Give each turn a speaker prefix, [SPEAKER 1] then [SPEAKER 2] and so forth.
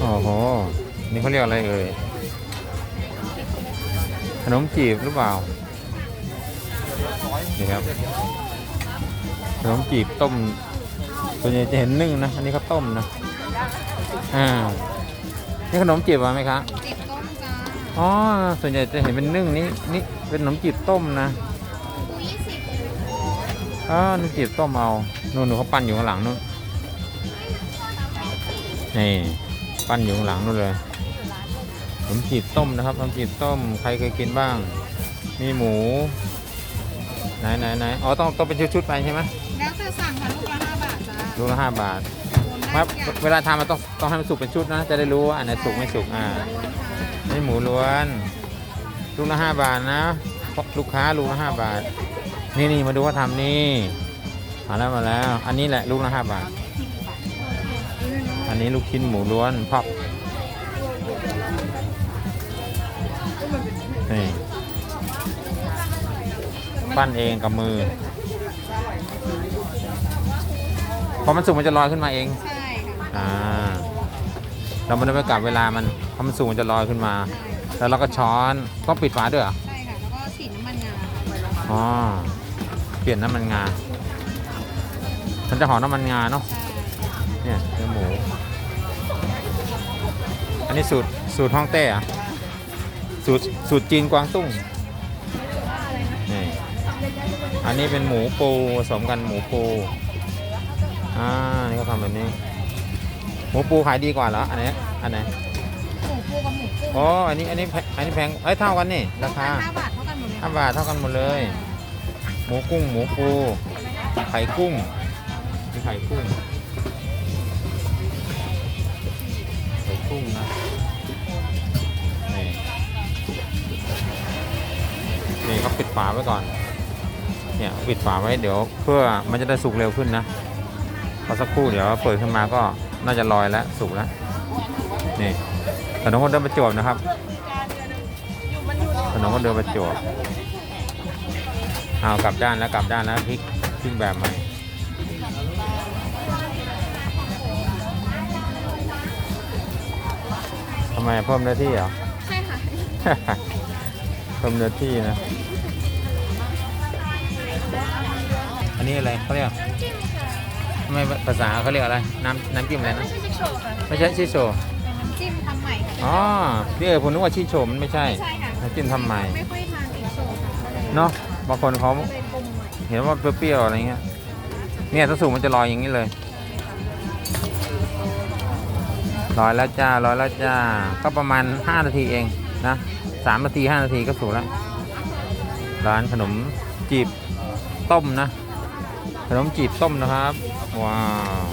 [SPEAKER 1] โอ้โห นี่เขาเรียกอะไรเอ่ย ขนมจีบหรือเปล่า นี่ครับ ขนมจีบต้มส่วนใหญ่จะเห็นนึ่งนะ อันนี้เขาต้มนะ อ่า นี่ขนมจีบว่าไหมคะ
[SPEAKER 2] จิบต้มจ้า
[SPEAKER 1] อ๋อ ส่วนใหญ่จะเห็นเป็นนึ่งนี่นี่เป็นขนมจีบต้มนะ
[SPEAKER 2] ปูยี่สิบ
[SPEAKER 1] อ๋อนี่จีบต้มเอา นู่นนู่นเขาปั้นอยู่ข้างหลังนู่นนี่ ปั้นอยู่ข้างหลังนู่นเลยขนมจีบต้มนะครับขนมจีบต้มใครเคยกินบ้าง มีหมู ไหนไหนไหนอ๋อต้องต้องเป็นชุดๆไปใช่ไหม
[SPEAKER 2] แล้วแต่สั่งค่ะลูกละห้าบาทจ้า
[SPEAKER 1] ลูกละห้าบาท
[SPEAKER 2] โอนได้
[SPEAKER 1] มา
[SPEAKER 2] ทุกอย่าง
[SPEAKER 1] เวลาทำมันต้องต้องให้มันสุกเป็นชุดนะ จะได้รู้ว่าอันไหนสุกไม่สุกอ่านี่หมูล้วนลูกละห้าบาทนะลูกค้าลูกละห้าบาท นี่นี่มาดูว่าทำนี่มาแล้วมาแล้ว อันนี้แหละลูกละห้าบาทอั นนี้ลูกชิ้นหมูล้วนพับนี่ปั้นเองกับมือ พอมันสุกมันจะลอยขึ้นมาเอง
[SPEAKER 2] ใช่ค่ะ
[SPEAKER 1] อ่า เราไม่ได้ไปกลับเวลามันพอมันสูงมันจะลอยขึ้นมา
[SPEAKER 2] ใช่
[SPEAKER 1] แล้วเราก็ช้อนต้องปิดฝาด้วยเหรอ
[SPEAKER 2] ใช่ค่ะ แล้วก็ฉีดน้ำมันงา
[SPEAKER 1] อ๋อ เปลี่ยนน้ำมันงา มันจะหอมน้ำมันงาเนาะ
[SPEAKER 2] ใช่
[SPEAKER 1] เนี่ยเนื้อหมู อันนี้สูตรสูตรฮ่องเต้เหรอะสูตรสูตรจีนกวางตุ้งนี่อันนี้เป็นหมูปูผสมกันหมูปูอ่านี่เขาทำแบบนี้ หมูปูขายดีกว่าเหรออันนี้อันไหน
[SPEAKER 2] หมูปูกับหมูกุ้ง
[SPEAKER 1] อ๋ออันนี้อันนี้แพงอันนี้แพงเอ้ยเท่ากันนี่ราคา
[SPEAKER 2] ห้าบาทเท่ากันหมดเลย
[SPEAKER 1] ห้าบาทเท่ากันหมดเลยหมูกุ้งหมูปูไข่กุ้งมีไข่กุ้ง กุ้งนะนี่นี่เขาปิดฝาไว้ก่อน เนี่ยปิดฝาไว้เดี๋ยว เพื่อมันจะได้สุกเร็วขึ้นนะพอสักครู่เดี๋ยวเปิดขึ้นมาก็น่าจะลอยแล้วสุกแล้วนี่ขนมคนเดินประจวบนะครับขนมคนเดินประจวบเอากลับด้านแล้วกลับด้านแล้วพลิกพลิกแบบใหม่ ไมเพิ่มเนื้อที่เหรอ
[SPEAKER 2] ใช่ค่ะ
[SPEAKER 1] เพิ่มเนื้อที่นะ อันนี้อะไรเขาเรียก
[SPEAKER 2] น้ำจิ้มค่ะ
[SPEAKER 1] ทำไมภาษาเขาเรียกอะไร น้ำน้ำจิ้มอะไรนะ
[SPEAKER 2] ไม่ใช่ชิโชค่ะ
[SPEAKER 1] ไม่ใช่ชิโช
[SPEAKER 2] เป็นน้ำจิ้มทำใหม่ค่ะ
[SPEAKER 1] อ๋อพี่เอ๋ผมนึกว่าชิโชมันไม่ใช่
[SPEAKER 2] ไม่ใช่ค่ะ
[SPEAKER 1] น้ำจิ้มทำใหม่
[SPEAKER 2] ไม่ค่อยทานชิโชค่ะ
[SPEAKER 1] เนาะบางคนเขา
[SPEAKER 2] เลยปรุงใหม่
[SPEAKER 1] เห็นว่าเปรี้ยวๆอะไรเงี้ยเนี่ยถ้าสูงมันจะลอยอย่างนี้เลย ลอยแล้วจ้าลอยแล้วจ้า ก็ประมาณ 5 นาทีเองนะสามนาที 5 นาทีก็สุกแล้ว ร้านขนมจีบต้มนะ ขนมจีบต้มนะครับ ว้าว